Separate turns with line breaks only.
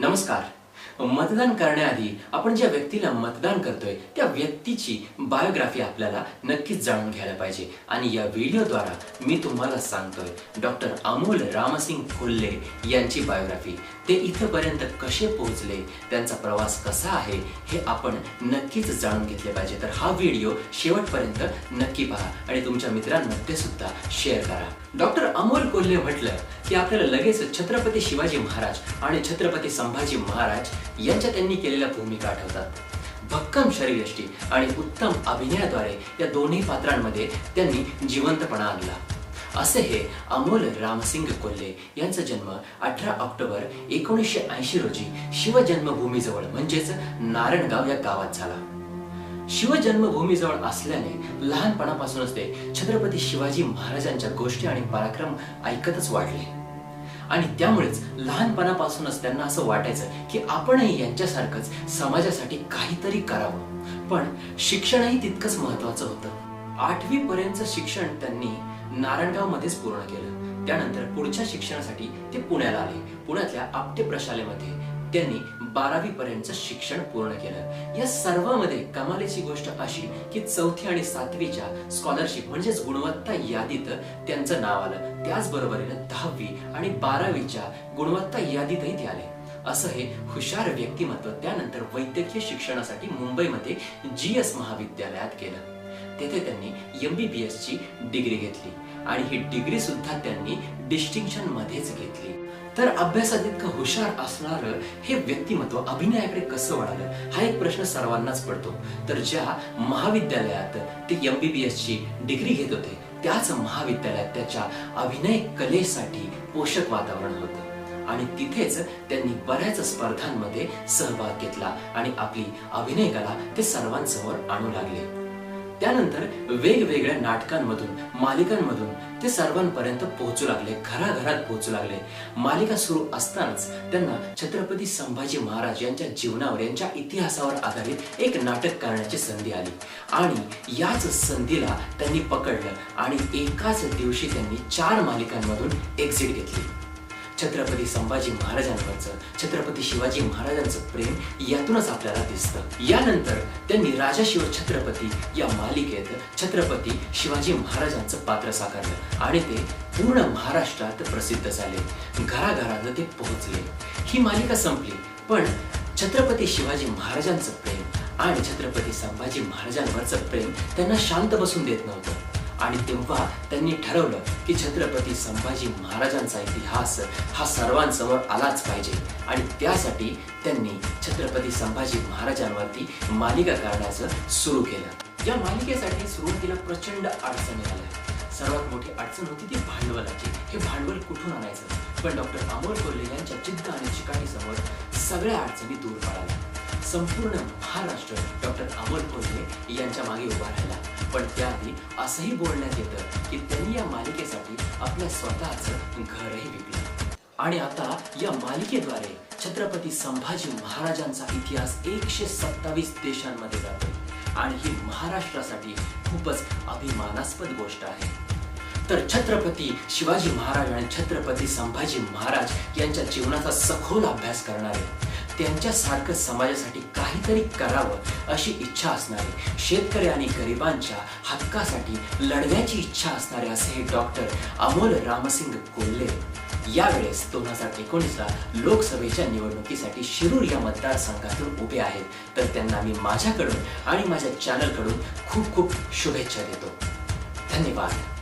नमस्कार. मतदान करण्याआधी आपण ज्या व्यक्तीला मतदान करतोय त्या व्यक्तीची बायोग्राफी आपल्याला नक्कीच जाणून घ्यायला पाहिजे. आणि या व्हिडिओद्वारा मी तुम्हाला सांगतोय डॉक्टर अमोल रामसिंग कोल्हे यांची बायोग्राफी ते इथंपर्यंत कसे पोहोचले त्यांचा प्रवास कसा आहे हे आपण नक्कीच जाणून घेतले पाहिजे. तर हा व्हिडिओ शेवटपर्यंत नक्की पहा आणि तुमच्या मित्रांमध्ये ते सुद्धा शेअर करा. डॉक्टर अमोल कोल्हे म्हटलं की आपल्याला लगेच छत्रपती शिवाजी महाराज आणि छत्रपती संभाजी महाराज यांच्या त्यांनी केलेल्या भूमिका आठवतात. भक्कम शरीरयष्टी आणि उत्तम अभिनयाद्वारे या दोन्ही पात्रांमध्ये त्यांनी जिवंतपणा आणला. असे हे अमोल रामसिंग कोल्हे यांचा जन्म अठरा ऑक्टोबर एकोणीसशे ऐंशी रोजी शिवजन्मभूमीजवळ म्हणजेच नारायणगाव या गावात झाला. शिवजन्मभूमीजवळ असल्याने लहानपणापासूनच ते छत्रपती शिवाजी महाराजांच्या गोष्टी आणि पराक्रम ऐकतच वाढले. आणि त्यामुळेच लहानपणापासूनच त्यांना असं वाटायचं की आपणही यांच्यासारखंच समाजासाठी काहीतरी करावं. पण शिक्षणही तितकंच महत्वाचं होतं. आठवी पर्यंत शिक्षण त्यांनी नारायणगावमध्येच पूर्ण केलं. त्यानंतर पुढच्या शिक्षणासाठी ते पुण्याला आले. पुण्यातल्या आपटे प्रशालेमध्ये त्यांनी बारावी पर्यंतचं शिक्षण पूर्ण केलं. या सर्वांमध्ये कमालीची गोष्ट अशी की चौथी आणि सातवीच्या स्कॉलरशिप म्हणजेच गुणवत्ता यादीत त्यांचं नाव आलं. त्याचबरोबरीनं दहावी आणि बारावीच्या गुणवत्ता यादीतही ते आले. असं हे हुशार व्यक्तिमत्व त्यानंतर वैद्यकीय शिक्षणासाठी मुंबईमध्ये जी एस महाविद्यालयात गेलं तेथे त्यांनी एमबीबीएस ची डिग्री घेतली आणि ही डिग्री सुद्धा त्यांनी डिस्टिंक्शन मध्येच घेतली. तर अभ्यासात इतकं हुशार असणार हे व्यक्तिमत्व अभिनयाकडे कसं वळालं हा एक प्रश्न सर्वांनाच पडतो. तर ज्या महाविद्यालयात ते एमबीबीएस ची डिग्री घेत होते त्याच महाविद्यालयात त्याच्या अभिनय कलेसाठी पोषक वातावरण होतं. आणि तिथेच त्यांनी बऱ्याच स्पर्धांमध्ये सहभाग घेतला आणि आपली अभिनय कला ते सर्वांसमोर आणू लागले. त्यानंतर वेगवेगळ्या नाटकांमधून मालिकांमधून ते सर्वांपर्यंत पोहोचू लागले घराघरात पोहोचू लागले. मालिका सुरू असतानाच त्यांना छत्रपती संभाजी महाराज यांच्या जीवनावर यांच्या इतिहासावर आधारित एक नाटक करण्याची संधी आली. आणि याच संधीला त्यांनी पकडलं आणि एकाच दिवशी त्यांनी चार मालिकांमधून एक्झिट घेतली. छत्रपती संभाजी महाराजांवरचं छत्रपती शिवाजी महाराजांचं प्रेम यातूनच आपल्याला दिसतं. यानंतर त्यांनी राजा शिव छत्रपती या मालिकेत छत्रपती शिवाजी महाराजांचं पात्र साकारलं आणि ते पूर्ण महाराष्ट्रात प्रसिद्ध झाले. घराघरात ते पोहोचले. ही मालिका संपली पण छत्रपती शिवाजी महाराजांचं प्रेम आणि छत्रपती संभाजी महाराजांवरचं प्रेम त्यांना शांत बसून देत नव्हतं. आणि तेव्हा त्यांनी ठरवलं की छत्रपती संभाजी महाराजांचा इतिहास हा सर्वांसमोर आलाच पाहिजे. आणि त्यासाठी त्यांनी छत्रपती संभाजी महाराजांवरती मालिका करण्याचं सुरू केलं. या मालिकेसाठी सुरुवातीला प्रचंड अडचणी आल्या. सर्वात मोठी अडचण होती ती भांडवलाची. हे भांडवल कुठून आणायचं? पण डॉक्टर अमोल कोल्हे यांच्या जिद्द आणि चिकाटीसमोर सगळ्या अडचणी दूर पडाल्या. संपूर्ण महाराष्ट्र डॉक्टर अमोल कोल्हे यांच्या मागे उभा राहिला. पण त्याआधी असंही बोलण्यात येतं की त्यांनी या मालिकेसाठी आपलं स्वतःचं घरही विकलं. आणि आता या मालिकेद्वारे छत्रपती संभाजी महाराजांचा इतिहास एकशे सत्तावीस देशांमध्ये जातो आणि ही महाराष्ट्रासाठी खूपच अभिमानास्पद गोष्ट आहे. तर छत्रपती शिवाजी महाराज आणि छत्रपती संभाजी महाराज यांच्या जीवनाचा सखोल अभ्यास करणारे त्यांच्यासारखं समाजासाठी काहीतरी करावं अशी इच्छा असणारे शेतकरी आणि गरिबांच्या हक्कासाठी लढण्याची इच्छा असणारे असे हे डॉक्टर अमोल रामसिंग कोल्हे. यावेळेस दोन हजार एकोणीसला लोकसभेच्या निवडणुकीसाठी शिरूर या मतदारसंघातून उभे आहेत. तर त्यांना मी माझ्याकडून आणि माझ्या चॅनलकडून खूप खूप शुभेच्छा देतो. धन्यवाद.